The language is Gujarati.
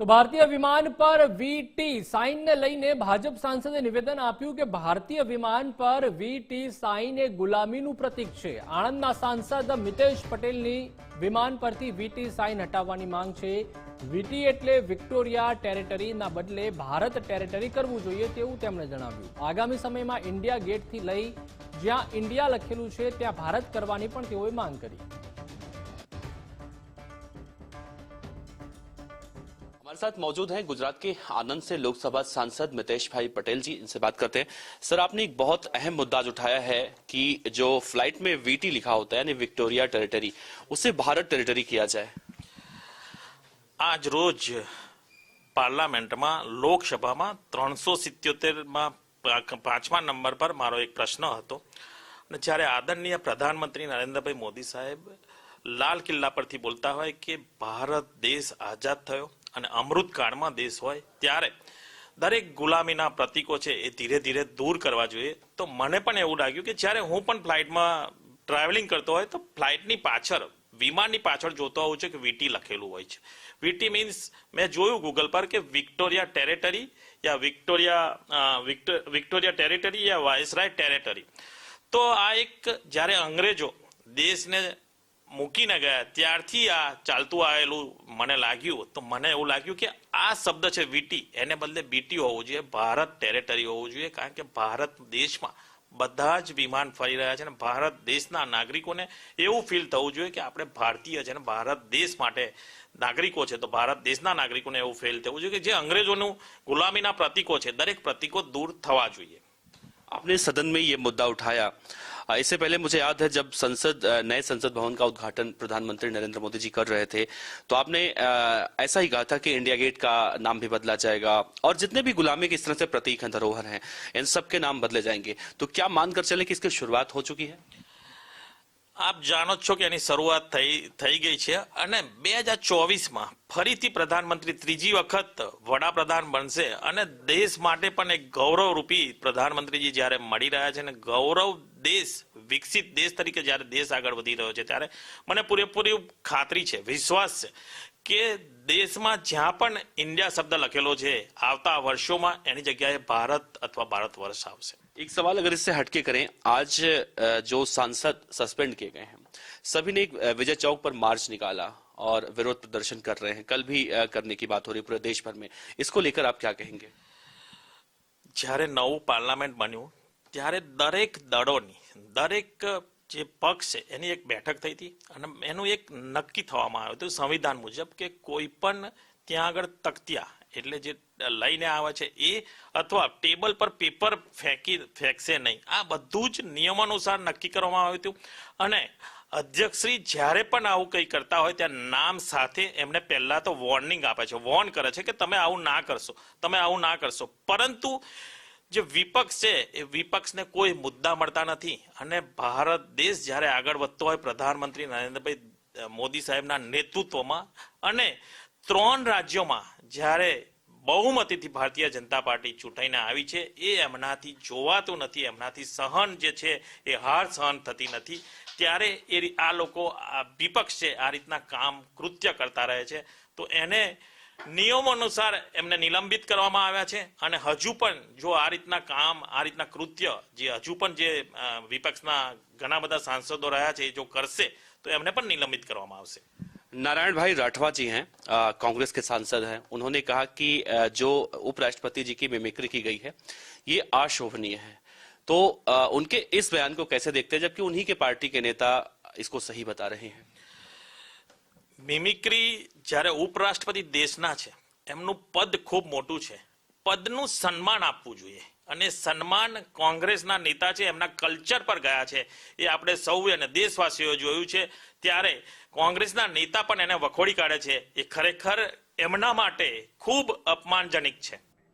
તો ભારતીય વિમાન પર વીટી સાઇનને લઈને ભાજપ સાંસદે નિવેદન આપ્યું કે ભારતીય વિમાન પર વીટી સાઇન એ ગુલામીનું પ્રતીક છે. આણંદના સાંસદ મિતેશ પટેલની વિમાન પરથી વીટી સાઇન હટાવવાની માંગ છે. વીટી એટલે વિક્ટોરિયા ટેરેટરીના બદલે ભારત ટેરેટરી કરવું જોઈએ તેવું તેમણે જણાવ્યું. આગામી સમયમાં ઇન્ડિયા ગેટથી લઈ જ્યાં ઇન્ડિયા લખેલું છે, ત્યાં ભારત કરવાની પણ તેઓએ માંગ કરી. साथ मौजूद हैं गुजरात के आनंद से लोकसभा सांसद मितेश भाई पटेल जी इनसे बात करते हैं सर आपने एक बहुत अहम मुद्दा आज उठाया है कि जो फ्लाइट में वीटी लिखा होता है यानी विक्टोरिया टेरिटरी उसे भारत टेरिटरी किया जाए આજ રોજ પાર્લામેન્ટમાં લોકસભામાં ત્રણસો સિત્યોતેરમાં પાંચમા નંબર પર મારો એક પ્રશ્ન હતો અને જ્યારે આદરણીય પ્રધાનમંત્રી નરેન્દ્રભાઈ મોદી સાહેબ લાલ કિલ્લા પરથી બોલતા હોય કે ભારત દેશ આઝાદ થયો અને અમૃતકાળમાં દેશ હોય ત્યારે દરેક ગુલામીના પ્રતીકો છે એ ધીરે ધીરે દૂર કરવા જોઈએ. તો મને પણ એવું લાગ્યું કે જ્યારે હું પણ ફ્લાઇટમાં ટ્રાવેલિંગ કરતો હોય તો ફ્લાઇટની પાછળ, વિમાનની પાછળ જોતો હોઉં છું કે વીટી લખેલું હોય છે. વીટી મીન્સ મેં જોયું ગૂગલ પર કે વિક્ટોરિયા ટેરેટરી યા વિક્ટોરિયા વિક્ટો- વિક્ટોરિયા ટેરેટરી યા વાયસરાય ટેરેટરી તો આ એક જ્યારે અંગ્રેજો દેશને મૂકીને ગયા. ત્યારથી આ ચાલતું આવેલું મને લાગ્યું. તો મને એવું લાગ્યું કે આ શબ્દ છે વીટી. એને બદલે બીટી હોવું જોઈએ, ભારત ટેરેટરી હોવું જોઈએ, કારણ કે ભારત દેશમાં બધા જ વિમાન ફરી રહ્યા છે અને ભારત દેશના નાગરિકોને એવું ફીલ થવું જોઈએ કે આપણે ભારતીય છે અને ભારત દેશ માટે નાગરિકો છે. તો ભારત દેશના નાગરિકોને એવું ફીલ થવું જોઈએ કે જે અંગ્રેજોનું ગુલામીના પ્રતિકો છે. દરેક પ્રતિકો દૂર થવા જોઈએ. આપણે સદનમાં એ મુદ્દા ઉઠાયા. इससे पहले मुझे याद है जब संसद नए संसद भवन का उद्घाटन प्रधानमंत्री नरेंद्र मोदी जी कर रहे थे तो आपने ऐसा ही कहा था कि इंडिया गेट का नाम भी बदला जाएगा और जितने भी गुलामी के इस तरह से प्रतीक हैं धरोहर हैं, इन सबके नाम बदले जाएँगे। तो क्या मानकर चले कि इसकी शुरुआत हो चुकी है? આપ જાણો છો કે એની શરૂઆત થઈ થઈ ગઈ છે અને બે હજાર ચોવીસમાં ફરીથી પ્રધાનમંત્રી ત્રીજી વખત વડાપ્રધાન બનશે અને દેશ માટે પણ એક ગૌરવરૂપી પ્રધાનમંત્રીજી જ્યારે મળી રહ્યા છે અને ગૌરવ દેશ, વિકસિત દેશ તરીકે જ્યારે દેશ આગળ વધી રહ્યો છે ત્યારે મને પૂરેપૂરી ખાતરી છે, વિશ્વાસ છે કે દેશમાં જ્યાં પણ ઇન્ડિયા શબ્દ લખેલો છે આવતા વર્ષોમાં એની જગ્યાએ ભારત અથવા ભારત વર્ષ આવશે एक सवाल अगर इससे हटके करें आज अ, जो सांसद सस्पेंड किए गए हैं सभी ने एक अ, विजय चौक पर मार्च निकाला और विरोध प्रदर्शन कर रहे हैं कल भी अ, करने की बात हो रही है पूरे देश भर में इसको लेकर आप क्या कहेंगे જ્યારે નવું પાર્લામેન્ટ બન્યું ત્યારે દરેક દળોની દરેક જે પક્ષ છે, એની એક બેઠક થઈ હતી અને એનું એક નક્કી થવામાં આવ્યું હતું સંવિધાન મુજબ કે કોઈ પણ ત્યાં આગળ તકતિયા એટલે જે લઈને આવે છે એ અથવા ટેબલ પર પેપર ફેંકી, ફેંકશે નહીં. આ બધું જ નિયમાનુસાર નક્કી કરવામાં આવ્યું હતું અને અધ્યક્ષશ્રી જ્યારે પણ આવું કંઈ કરતા હોય ત્યાં નામ સાથે એમને પહેલાં તો વોર્નિંગ આપે છે. વોર્ન કરે છે કે તમે આવું ના કરશો, તમે આવું ના કરશો. પરંતુ જે વિપક્ષ છે, એ વિપક્ષને કોઈ મુદ્દા મળતા નથી. અને ભારત દેશ જ્યારે આગળ વધતો હોય પ્રધાનમંત્રી નરેન્દ્રભાઈ મોદી સાહેબના નેતૃત્વમાં અને ત્રણ રાજ્યોમાં જ્યારે બહુમતીથી ભારતીય જનતા પાર્ટી ચૂંટાઈને આવી છે, એ એમનાથી જોવાતું નથી, એમનાથી સહન જે છે, એ હાર સહન થતી નથી. ત્યારે એ આ લોકો, આ વિપક્ષ છે, આ રીતના કામ કૃત્ય કરતા રહે છે. તો એને નિયમો અનુસાર એમને નિલંબિત કરવામાં આવ્યા છે અને હજુ પણ જો આ રીતના કામ આ રીતના કૃત્ય જે હજુ પણ જે અ, વિપક્ષના ઘણા બધા સાંસદો રહ્યા છે એ જો કરશે તો એમને પણ નિલંબિત કરવામાં આવશે नारायण भाई राठवा जी हैं अ, कांग्रेस के सांसद हैं उन्होंने कहा कि अ, जो उपराष्ट्रपति जी की मिमिक्री की गई है ये अशोभनीय है तो अ, उनके इस बयान को कैसे देखते हैं जबकि उन्हीं के पार्टी के नेता इसको सही बता रहे हैं મિમિક્રી જ્યારે ઉપરાષ્ટ્રપતિ દેશના છે, એમનું પદ ખૂબ મોટું છે. પદનું સન્માન આપવું જોઈએ. અને સન્માન કોંગ્રેસના નેતા છે, એમના કલ્ચર પર ગયા છે, એ આપણે સૌએ અને દેશવાસીઓએ જોયું છે. ત્યારે કોંગ્રેસના નેતા પણ એને વખોડી કાઢે છે. એ ખરેખર એમના માટે ખૂબ અપમાનજનક છે.